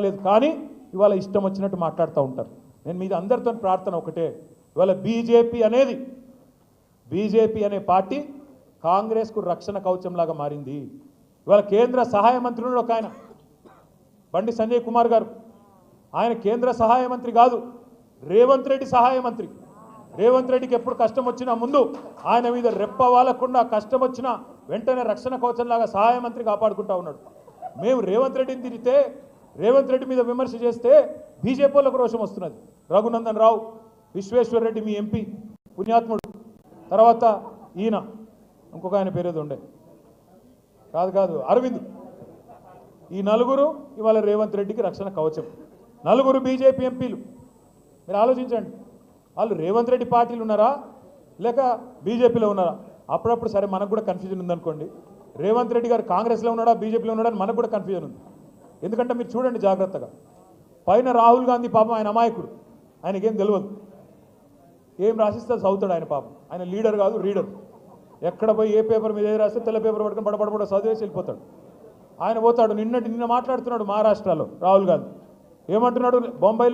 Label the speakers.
Speaker 1: లేదు కానీ ఇవాళ ఇష్టం వచ్చినట్టు మాట్లాడుతూ ఉంటారు. నేను మీద అందరితో ప్రార్థన ఒకటే. ఇవాళ బీజేపీ అనేది బీజేపీ అనే పార్టీ కాంగ్రెస్కు రక్షణ కవచంలాగా మారింది. ఇవాళ కేంద్ర సహాయ మంత్రులు ఒక ఆయన. బండి సంజయ్ కుమార్ గారు. ఆయన కేంద్ర సహాయ మంత్రి కాదు రేవంత్ రెడ్డి సహాయ మంత్రి. రేవంత్ రెడ్డికి ఎప్పుడు కష్టం వచ్చినా ముందు ఆయన మీద రెప్ప వాలకుండా కష్టం వచ్చినా వెంటనే రక్షణ కవచంలాగా సహాయ మంత్రి కాపాడుకుంటా ఉన్నాడు. మేము రేవంత్ రెడ్డిని తిరిగితే రేవంత్ రెడ్డి మీద విమర్శ చేస్తే బీజేపీలకు రోషం వస్తున్నది. రఘునందన్ రావు విశ్వేశ్వర్ రెడ్డి మీ ఎంపీ పుణ్యాత్ముడు. తర్వాత ఈయన ఇంకొక ఆయన పేరేది ఉండే. కాదు కాదు అరవింద్. ఈ నలుగురు ఇవాళ రేవంత్ రెడ్డికి రక్షణ కవచం. నలుగురు బీజేపీ ఎంపీలు. మీరు ఆలోచించండి. వాళ్ళు రేవంత్ రెడ్డి పార్టీలు ఉన్నారా? లేక బీజేపీలో ఉన్నారా? అప్పుడప్పుడు సరే మనకు కూడా కన్ఫ్యూజన్ ఉందనుకోండి. రేవంత్ రెడ్డి గారు కాంగ్రెస్లో ఉన్నాడా? బీజేపీలో ఉన్నాడా? అని మనకు కూడా కన్ఫ్యూజన్ ఉంది. ఎందుకంటే మీరు చూడండి జాగ్రత్తగా. పైన రాహుల్ గాంధీ పాపం ఆయన అమాయకుడు. ఆయనకేం తెలియదు ఏం రాసిస్తే చదువుతాడు ఆయన పాపం. ఆయన లీడర్ కాదు రీడర్. ఎక్కడ పోయి ఏ పేపర్ మీద ఏది రాస్తే తెల్ల పేపర్ పట్టుకుని పడబడబడ చదివేసి వెళ్ళిపోతాడు. ఆయన పోతాడు. నిన్నటి నిన్న మాట్లాడుతున్నాడు మహారాష్ట్రలో రాహుల్ గాంధీ. ఏమంటున్నాడు? బొంబాయిలో